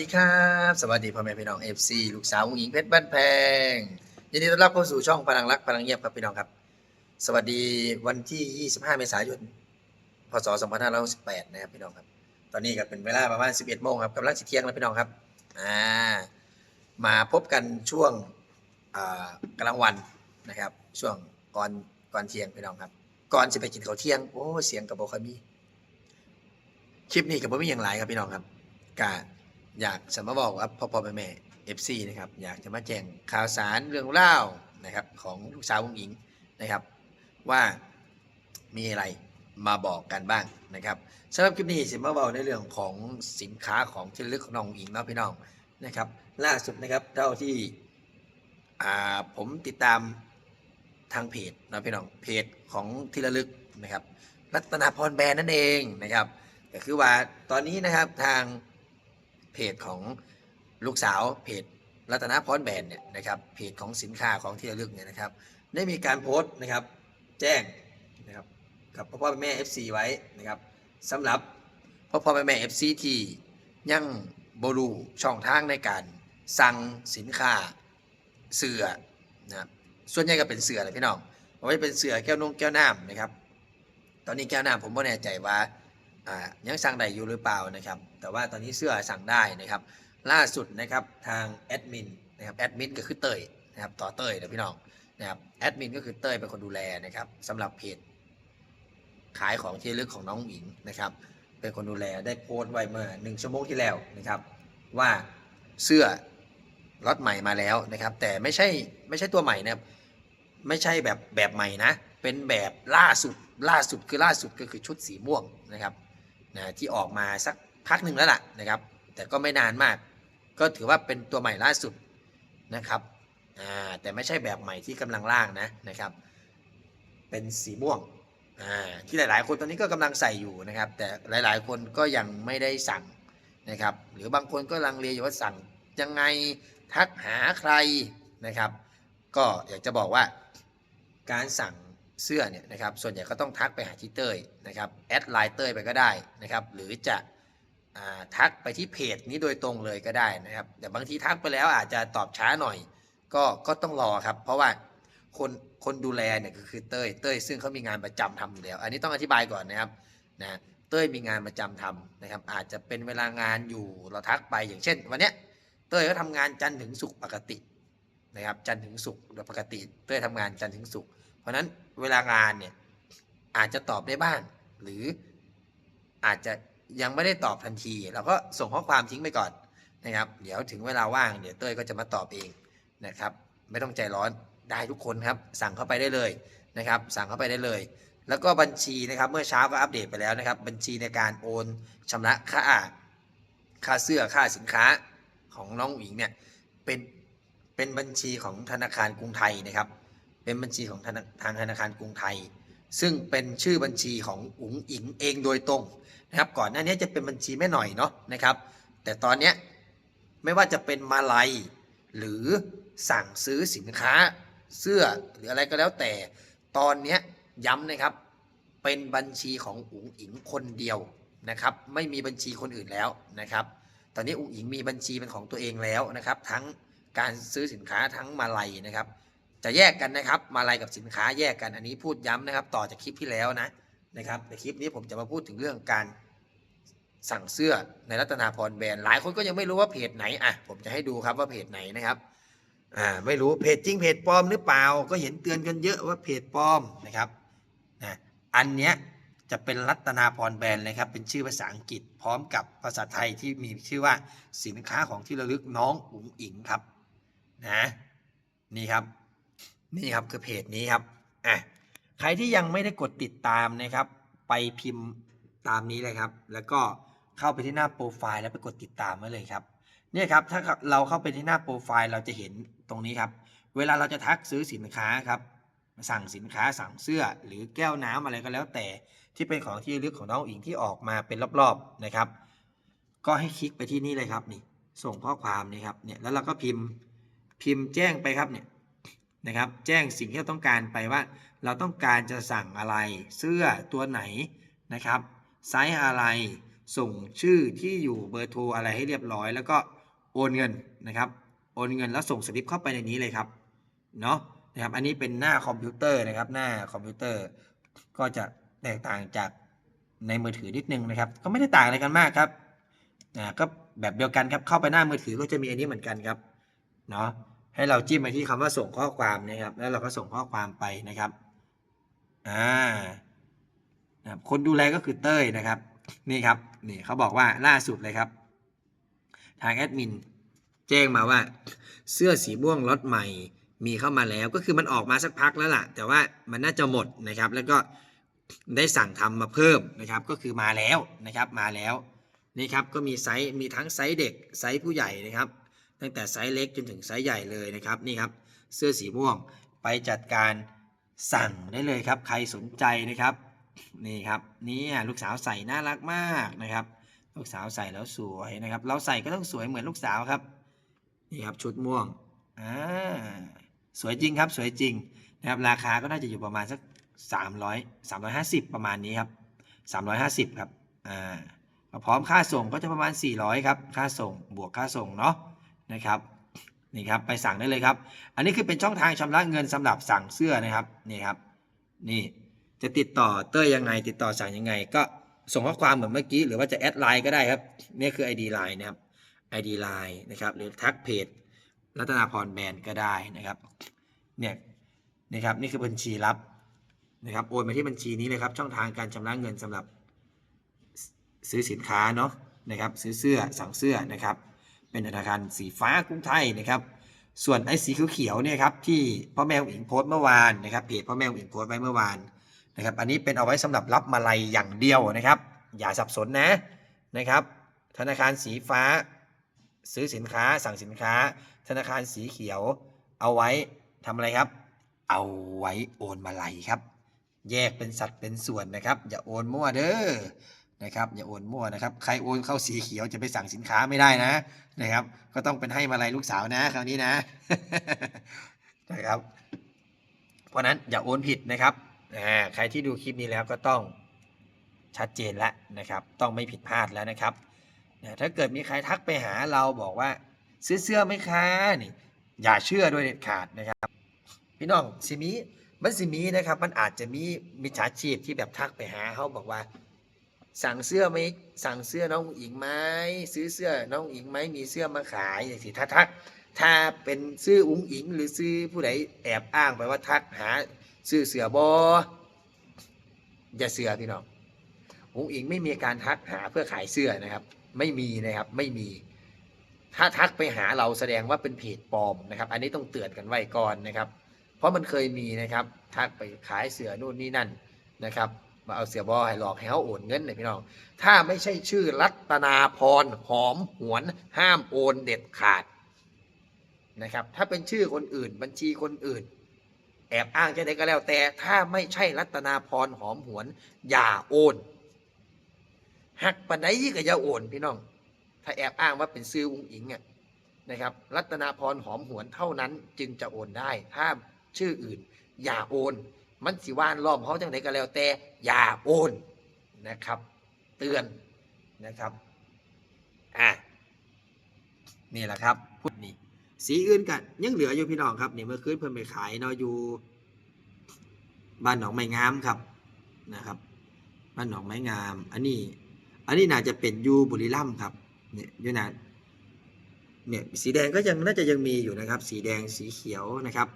ดีครับ สวัสดีพ่อแม่พี่น้อง FC ลูกสาวหญิงเพชรบ้านแพงยินดีต้อนรับเข้าสู่ช่องพลังรักพลังเงียบครับพี่น้องครับ สวัสดีวันที่ 25 เมษายน พศ 2568นะครับพี่น้องครับ ตอนนี้ก็เป็นเวลาประมาณ 11โมงครับกำลังสิเที่ยงแล้วพี่น้องครับอ่ามาพบกันช่วงกลางวันนะครับ ช่วงก่อนก่อนเที่ยงพี่น้องครับ ก่อนจะไปกินข้าวเที่ยงโอ้เสียงกับโบคอยมีคลิปนี้กับผมมีอย่างไรครับพี่น้องครับกา อยากจะมาบอกว่าพ่อพ่อแม่แม่เอฟซีนะครับอยากจะมาแจ้งข่าวสารเรื่องเล่านะครับของลูกสาววงหญิงนะครับว่ามีอะไรมาบอกกันบ้างนะครับสำหรับคลิปนี้สิมาบอกในเรื่องของสินค้าของที่ลึกของน้องอุ๋งอิงเนาะพี่น้องนะครับ ล่าสุดนะครับเท่าที่อ่าผมติดตามทางเพจนะพี่น้องเพจของที่ระลึกนะครับ รัตนาพรแบรนด์นั่นเองนะครับก็คือว่าตอนนี้นะครับทาง เพจของลูกสาวเพจรัตนพรแบรนด์เนี่ยนะครับเพจของสินค้าของที่ระลึกเนี่ยนะครับ ได้มีการโพสต์นะครับแจ้งนะครับกับพ่อพ่อแม่ FC ไว้นะครับสำหรับพ่อพ่อแม่แม่ FC ที่ยังบรูช่องทางในการสั่งสินค้าเสือนะครับส่วนใหญ่ก็เป็นเสือแหละพี่น้องไม่ว่าจะเป็นเสือแก้วนงแก้วน้ำนะครับ ตอนนี้แก้วน้ำผมไม่แน่ใจว่า ยังสั่งได้อยู่หรือเปล่านะครับ แต่ว่าตอนนี้เสื้อสั่งได้นะครับ ล่าสุดนะครับทางแอดมินนะครับแอดมินก็คือเตยนะครับต่อเตยนะพี่น้องนะครับแอดมินก็คือเตยเป็นคนดูแลนะครับสำหรับเพจขายของที่ระลึกของน้องหญิงนะครับ เป็นคนดูแลได้โพสต์ไว้เมื่อหนึ่งชั่วโมงที่แล้วนะครับ ว่าเสื้อล็อตใหม่มาแล้วนะครับ แต่ไม่ใช่ไม่ใช่ตัวใหม่นะครับไม่ใช่แบบแบบใหม่นะ เป็นแบบล่าสุดล่าสุดคือล่าสุดก็คือชุดสีม่วงนะครับ นะที่ออกมาสักพักหนึ่งแล้วล่ะนะครับ แต่ก็ไม่นานมาก ก็ถือว่าเป็นตัวใหม่ล่าสุดนะครับแต่ไม่ใช่แบบใหม่ที่กำลังล่างนะนะครับ เป็นสีม่วงอ่าที่หลายๆ คนตอนนี้ก็กำลังใส่อยู่นะครับ แต่หลายๆ คนก็ยังไม่ได้สั่งนะครับ หรือบางคนก็ลังเลอยู่ว่าสั่งยังไงทักหาใครนะครับ ก็อยากจะบอกว่าการสั่ง เสื้อเนี่ยนะครับส่วนใหญ่ก็ต้องทักไปหาที่เต้ยนะครับแอดไลน์เต้ยไปก็ได้นะครับหรือจะอทักไปที่เพจนี้โดยตรงเลยก็ได้นะครับแต่บางทีทักไปแล้วอาจจะตอบช้าหน่อย ก็ก็ต้องรอครับ เพราะว่าคนคนดูแลเนี่ยก็คือเต้ยเต้ยซึ่งเขามีงานประจำทำอยู่แล้ว อันนี้ต้องอธิบายก่อนนะครับนะเต้ยมีงานประจำทำนะครับ อาจจะเป็นเวลางานอยู่เราทักไปอย่างเช่น วันเนี้ยเต้ยก็ทำงานจันทร์ถึงศุกร์ปกตินะครับจันทร์ถึงศุกร์โดยปกติ เต้ยทำงานจันทร์ถึงศุกร์ เพราะนั้นเวลางานเนี่ยอาจจะตอบได้บ้าง หรืออาจจะยังไม่ได้ตอบทันที เราก็ส่งข้อความทิ้งไปก่อนนะครับ เดี๋ยวถึงเวลาว่างเดี๋ยวเต้ยก็จะมาตอบเองนะครับ ไม่ต้องใจร้อนได้ทุกคนครับ สั่งเข้าไปได้เลยนะครับ สั่งเข้าไปได้เลย แล้วก็บัญชีนะครับเมื่อเช้าก็อัปเดตไปแล้วนะครับ บัญชีในการโอนชำระค่าค่าเสื้อค่าสินค้าของน้องหญิงเนี่ยเป็นเป็นบัญชีของธนาคารกรุงไทยนะครับ เป็นบัญชีของทางธนาคารกรุงไทย ซึ่งเป็นชื่อบัญชีของอุ๋งอิงเองโดยตรงนะครับก่อนหน้านี้จะเป็นบัญชีแม่หน่อยเนาะนะครับ แต่ตอนนี้ไม่ว่าจะเป็นมาลัย หรือสั่งซื้อสินค้าเสื้อหรืออะไรก็แล้วแต่ ตอนนี้ยย้ำนะครับเป็นบัญชีของอุ๋งอิงคนเดียวนะครับ ไม่มีบัญชีคนอื่นแล้วนะครับ ตอนนี้อุ๋งอิงมีบัญชีเป็นของตัวเองแล้วนะครับ ทั้งการซื้อสินค้าทั้งมาลัยนะครับ จะแยกกันนะครับมาลัยกับสินค้าแยกกันอันนี้พูดย้ำนะครับ ต่อจากคลิปที่แล้วนะนะครับในคลิปนี้ผมจะมาพูดถึงเรื่องการสั่งเสื้อในรัตนาพรแบรนด์หลายคนก็ยังไม่รู้ว่าเพจไหนอะผมจะให้ดูครับว่าเพจไหนนะครับอ่าไม่รู้เพจจริงเพจปลอมหรือเปล่า ก็เห็นเตือนกันเยอะว่าเพจปลอมนะครับนะอันเนี้ยจะเป็นรัตนาพรแบรนด์เลยครับ เป็นชื่อภาษาอังกฤษพร้อมกับภาษาไทยที่มีชื่อว่าสินค้าของที่ระลึกน้องอุ๋งอิงครับนะนี่ครับ นี่ครับคือเพจนี้ครับอะใครที่ยังไม่ได้กดติดตามนะครับ ไปพิมพ์ตามนี้เลยครับ แล้วก็เข้าไปที่หน้าโปรไฟล์แล้วไปกดติดตามไว้เลยครับเนี่ยครับถ้าเราเข้าไปที่หน้าโปรไฟล์เราจะเห็นตรงนี้ครับ เวลาเราจะทักซื้อสินค้าครับสั่งสินค้าสั่งเสื้อหรือแก้วน้ำอะไรก็แล้วแต่ที่เป็นของที่ระลึกของน้องอิงที่ออกมาเป็นรอบๆนะครับ ก็ให้คลิกไปที่นี่เลยครับนี่ ส่งข้อความนี่ครับเนี่ยแล้วเราก็พิมพ์พิมพ์แจ้งไปครับเนี่ย นะครับ แจ้งสิ่งที่เราต้องการไปว่า เราต้องการจะสั่งอะไร เสื้อตัวไหนนะครับ ไซส์อะไร ส่งชื่อที่อยู่เบอร์โทรอะไรให้เรียบร้อย แล้วก็โอนเงินนะครับ โอนเงินแล้วส่งสลิปเข้าไปในนี้เลยครับ เนาะนะครับ อันนี้เป็นหน้าคอมพิวเตอร์นะครับ หน้าคอมพิวเตอร์ ก็จะแตกต่างจากในมือถือนิดนึงนะครับ ก็ไม่ได้ต่างอะไรกันมากครับ อ่า ก็แบบเดียวกันครับ เข้าไปหน้ามือถือก็จะมีอันนี้เหมือนกันครับ เนาะ ให้เราจิ้มไปที่คำว่าส่งข้อความนะครับ แล้วเราก็ส่งข้อความไปนะครับอ่านะครับคนดูแลก็คือเต้ยนะครับ นี่ครับนี่เขาบอกว่าล่าสุดเลยครับ ทางแอดมินแจ้งมาว่า เสื้อสีม่วงล็อตใหม่มีเข้ามาแล้วก็คือมันออกมาสักพักแล้วล่ะ แต่ว่ามันน่าจะหมดนะครับ แล้วก็ได้สั่งทำมาเพิ่มนะครับ ก็คือมาแล้วนะครับมาแล้วนี่ครับก็มีไซส์มีทั้งไซส์เด็กไซส์ผู้ใหญ่นะครับ ตั้งแต่ไซส์เล็กจนถึงไซส์ใหญ่เลยนะครับนี่ครับเสื้อสีม่วงไปจัดการสั่งได้เลยครับ ใครสนใจนะครับนี่ครับนี่ลูกสาวใส่น่ารักมากนะครับ ลูกสาวใส่แล้วสวยนะครับ เราใส่ก็ต้องสวยเหมือนลูกสาวครับนี่ครับชุดม่วงอ่าสวยจริงครับสวยจริงนะครับราคาก็น่าจะอยู่ประมาณสัก300 350 ประมาณนี้ครับ350 ครับอ่าพร้อมค่าส่งก็จะประมาณ 400 ครับ ค่าส่งบวกค่าส่งเนาะ นะครับนี่ครับไปสั่งได้เลยครับ อันนี้คือเป็นช่องทางชำระเงินสำหรับสั่งเสื้อนะครับนี่ครับนี่จะติดต่อเต้ยยังไง ติดต่อสั่งยังไง ก็ส่งข้อความเหมือนเมื่อกี้ หรือว่าจะแอดไลน์ก็ได้ครับนี่คือ ID Line นะครับ ID Line นะครับหรือทักเพจรัตนาพรแบรนด์ก็ได้นะครับเนี่ยนะครับนี่คือบัญชีรับนะครับโอนมาที่บัญชีนี้เลยครับช่องทางการชำระเงินสำหรับซื้อสินค้าเนาะนะครับซื้อเสื้อสั่งเสื้อนะครับ เป็นธนาคารสีฟ้ากรุงไทยนะครับส่วนไอ้สีเขียวๆเนี่ยครับที่พ่อแม่อิงโพสต์เมื่อวานนะครับเพจพ่อแม่อิงโพสต์ไว้เมื่อวานนะครับอันนี้เป็นเอาไว้สำหรับรับมาลัยอย่างเดียวนะครับ อย่าสับสนนะนะครับ ธนาคารสีฟ้า ซื้อสินค้าสั่งสินค้า ธนาคารสีเขียวเอาไว้ทำอะไรครับ เอาไว้โอนมาลัยครับ แยกเป็นสัดเป็นส่วนนะครับ อย่าโอนมั่วเด้อ นะครับอย่าโอนมั่วนะครับ ใครโอนเข้าสีเขียวจะไปสั่งสินค้าไม่ได้นะนะครับ ก็ต้องเป็นให้มาลัยลูกสาวนะคราวนี้นะนะครับ เพราะนั้นอย่าโอนผิดนะครับอ่าใครที่ดูคลิปนี้แล้วก็ต้องชัดเจนแล้วนะครับ ต้องไม่ผิดพลาดแล้วนะครับนะถ้าเกิดมีใครทักไปหาเราบอกว่า ซื้อเสื้อไหมคะนี่อย่าเชื่อโดยเด็ดขาดนะครับ พี่น้องสิมีมันสิมีนะครับ มันอาจจะมีมิจฉาชีพที่แบบทักไปหาเขาบอกว่า สั่งเสื้อไหมสั่งเสื้อน้องอิงไหมซื้อเสื้อน้องอิงไหมมีเสื้อมาขายอย่างสิถ้าทัก ถ้าเป็นซื้ออุ้งอิง หรือซื้อผู้ใดแอบอ้างไปว่าทักหาซื้อเสือบออย่าเสือพี่น้องอุ้งอิงไม่มีการทักหาเพื่อขายเสื้อนะครับ ไม่มีนะครับไม่มี ถ้าทักไปหาเราแสดงว่าเป็นเพจปลอมนะครับ อันนี้ต้องเตือนกันไว้ก่อนนะครับ เพราะมันเคยมีนะครับ ทักไปขายเสือนู่นนี่นั่นนะครับ มาเอาเสือบอให้หลอกให้เขาโอนเงินเนี่ยพี่น้อง ถ้าไม่ใช่ชื่อรัตนาพรหอมหวน ห้ามโอนเด็ดขาดนะครับ ถ้าเป็นชื่อคนอื่นบัญชีคนอื่น แอบอ้างจะได้ก็แล้วแต่ ถ้าไม่ใช่รัตนาพรหอมหวน อย่าโอนหักปันไดก็อย่าโอนพี่น้อง ถ้าแอบอ้างว่าเป็นซื้ออุ้งอิงอะนะครับ รัตนาพรหอมหวนเท่านั้นจึงจะโอนได้ ถ้าชื่ออื่น อย่าโอน มันสิว่านล้อมเขาจังไดก็แล้วแต่อย่าโอนนะครับ เตือนนะครับอะนี่แหละครับพูดนี่สีอื่นกันยังเหลืออยู่พี่น้องครับนี่เมื่อคืนเพิ่นไปขายเนาะอยู่ บ้านหนองไม้งามครับนะครับ บ้านหนองไม้งาม อันนี้ อันนี้น่าจะเป็นยูบุรีรัมครับเนี่ยอยู่นะเนี่ยสีแดงก็ยังน่าจะยังมีอยู่นะครับ สีแดงสีเขียวนะครับ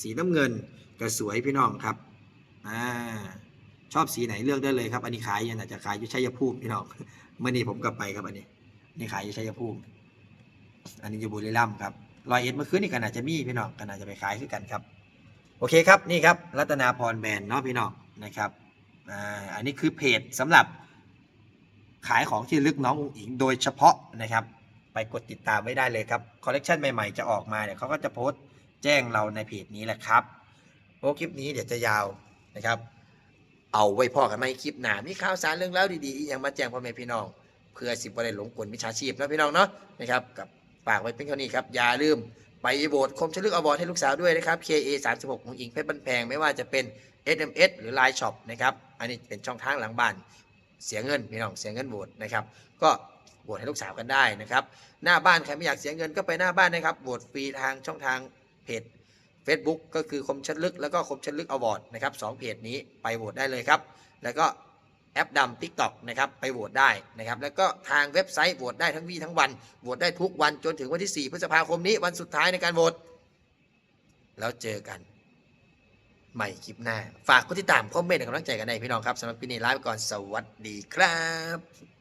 สีน้ำเงิน ก็สวยพี่น้องครับอ่าชอบสีไหนเลือกได้เลยครับ อันนี้ขายยังน่าจะขายอยู่ชัยภูมิพี่น้องเมื่อนี้ผมก็ไปครับอันนี้นี่ขายอยู่ชัยภูมิ อันนี้อยู่บุรีรัมย์ครับรอยเอ็ดเมื่อคืนนี่ก็น่าจะมีพี่น้องก็น่าจะไปขายคือกันครับ โอเคครับนี่ครับรัตนาพรแบรนด์เนาะพี่น้องนะครับอ่าอันนี้คือเพจสำหรับขายของที่ลึกน้องอุ๋งอิงโดยเฉพาะนะครับ ไปกดติดตามไว้ได้เลยครับคอลเลกชันใหม่ๆจะออกมาเนี่ยเขาก็จะโพสต์แจ้งเราในเพจนี้แหละครับ โอ้คลิปนี้เดี๋ยวจะยาวนะครับ เอาไว้พ่อกันไหมคลิปหนามีข่าวสารเรื่องราดีๆอย่างมาแจ้งพ่อแม่พี่น้อง เพื่อสิบประเด็นหลงกลมิจฉาชีพนะพี่น้องเนาะนะครับกับฝากไว้เป็นเท่านี้ครับอย่าลืมไปโบสคมชลึกอวอร์ดให้ลูกสาวด้วยนะครับ KA 3 6ของอิงเพชรบันแพงไม่ว่าจะเป็น SMS หรือ Line Shop นะครับ อันนี้เป็นช่องทางหลังบ้าน เสียเงินพี่น้องเสียเงินโหวตนะครับ ก็โหวตให้ลูกสาวกันได้นะครับ หน้าบ้านใครไม่อยากเสียเงินก็ไปหน้าบ้านนะครับโหวตฟรีทางช่องทางเพจ Facebook ก็คือคมชัดลึกแล้วก็คมชัดลึกอวอร์ดนะครับสองเพจนี้ไปโหวตได้เลยครับ แล้วก็แอปดำ TikTok นะครับไปโหวตได้นะครับแล้วก็ทางเว็บไซต์โหวตได้ทั้งวี่ทั้งวันโหวตได้ทุกวันจนถึงวันที่ 4 พฤษภาคมนี้วันสุดท้ายในการโหวตแล้วเจอกันใหม่คลิปหน้า ฝากกดติดตามคอมเมนต์กำลังใจกันในพี่น้องครับสำหรับคลิปนี้ลาไปก่อนสวัสดีครับ